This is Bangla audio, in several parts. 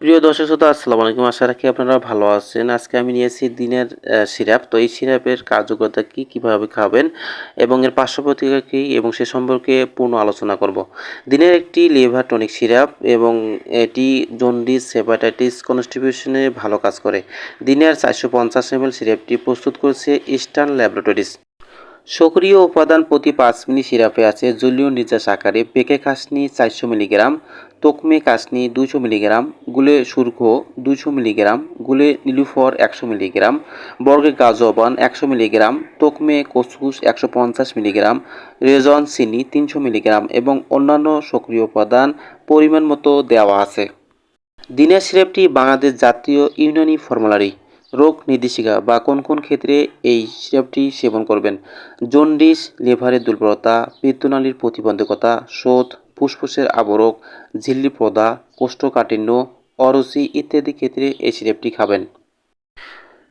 প্রিয় দর্শক শ্রোতা, আসসালামু আলাইকুম। আশা রাখি আপনারা ভালো আছেন। আজকে আমি নিয়েছি দিনের সিরাপ। তো এই সিরাপের কার্যকরতা কি, কীভাবে খাবেন এবং এর পার্শ্ব প্রতিক্রিয়া কী এবং সে সম্পর্কে পূর্ণ আলোচনা করব। দিনের একটি লিভার টনিক সিরাপ এবং এটি জন্ডিস, হেপাটাইটিস কনস্টিটিউশনে ভালো কাজ করে। দিনের চারশো পঞ্চাশ এম সিরাপটি প্রস্তুত করেছে ইস্টার্ন ল্যাবরেটরিজ। সক্রিয় উপাদান প্রতি পাঁচ মিলি সিরাপে আছে জলীয় নির্যাস আকারে পেকে খাসনি চারশো মিলিগ্রাম, তোকমে কাসনি দুশো মিলিগ্রাম, গুলে সুর্খ দুশো মিলিগ্রাম, গুলে নীলুফর একশো মিলিগ্রাম, বর্গে গাজবান একশো মিলিগ্রাম, তোকমে কসুস একশো পঞ্চাশ মিলিগ্রাম, রেজন চিনি তিনশো মিলিগ্রাম এবং অন্যান্য সক্রিয় উপাদান পরিমাণ মতো দেওয়া আছে। দিনের সিরাপটি বাংলাদেশ জাতীয় ইউনানি ফর্মুলারি। রোগ নির্দেশিকা বা কোন কোন ক্ষেত্রে এই সিরাপটি সেবন করবেন? জন্ডিস, লিভারের দুর্বলতা, পিত্তনালীর প্রতিবন্ধকতা শোধ ফুসফুসের আবরক, ঝিল্লি প্রদা, কোষ্ঠকাঠিন্য, অরুচি ইত্যাদি ক্ষেত্রে এই সিরাপটি খাবেন।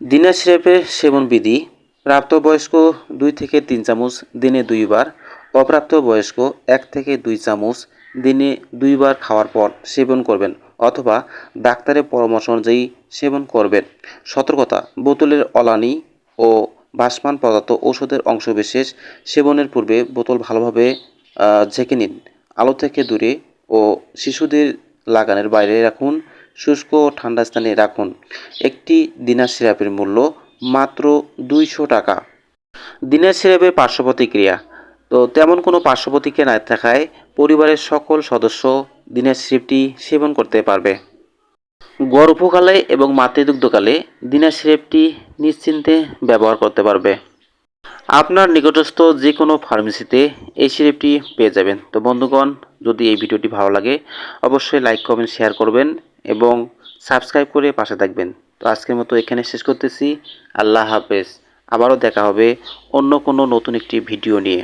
দিনের সিরাপের সেবন বিধি, প্রাপ্তবয়স্ক দুই থেকে তিন চামচ, দিনে দুইবার, অপ্রাপ্তবয়স্ক এক থেকে দুই চামচ, দিনে দুইবার খাওয়ার পর সেবন করবেন। অথবা ডাক্তারের পরামর্শ অনুযায়ী সেবন করবেন। সতর্কতা, বোতলের অলানি ও বাষ্পান পদার্থ ওষুধের অংশবিশেষ সেবনের পূর্বে বোতল ভালোভাবে ঝেঁকে নিন। আলো থেকে দূরে ও শিশুদের লাগানোর বাইরে রাখুন। শুষ্ক ও ঠান্ডা স্থানে রাখুন। একটি দিনার সিরাপের মূল্য মাত্র দুইশো টাকা। দিনের সিরাপের পার্শ্ব প্রতিক্রিয়া তো তেমন কোনো পার্শ্ব প্রতিক্রিয়া না থাকায় পরিবারের সকল সদস্য দিনের সিরাপটি সেবন করতে পারবে। গর্ভকালে এবং মাতৃদুগ্ধকালে দিনের সিরাপটি নিশ্চিন্তে ব্যবহার করতে পারবে। আপনার নিকটস্থ যে কোনো ফার্মেসিতে এই সিরাপটি পেয়ে যাবেন। তো বন্ধুগণ, যদি এই ভিডিওটি ভালো লাগে, অবশ্যই লাইক, কমেন্ট, শেয়ার করবেন এবং সাবস্ক্রাইব করে পাশে থাকবেন। তো আজকের মতো এখানে শেষ করতেছি। আল্লাহ হাফেজ। আবারও দেখা হবে অন্য কোনো নতুন একটি ভিডিও নিয়ে।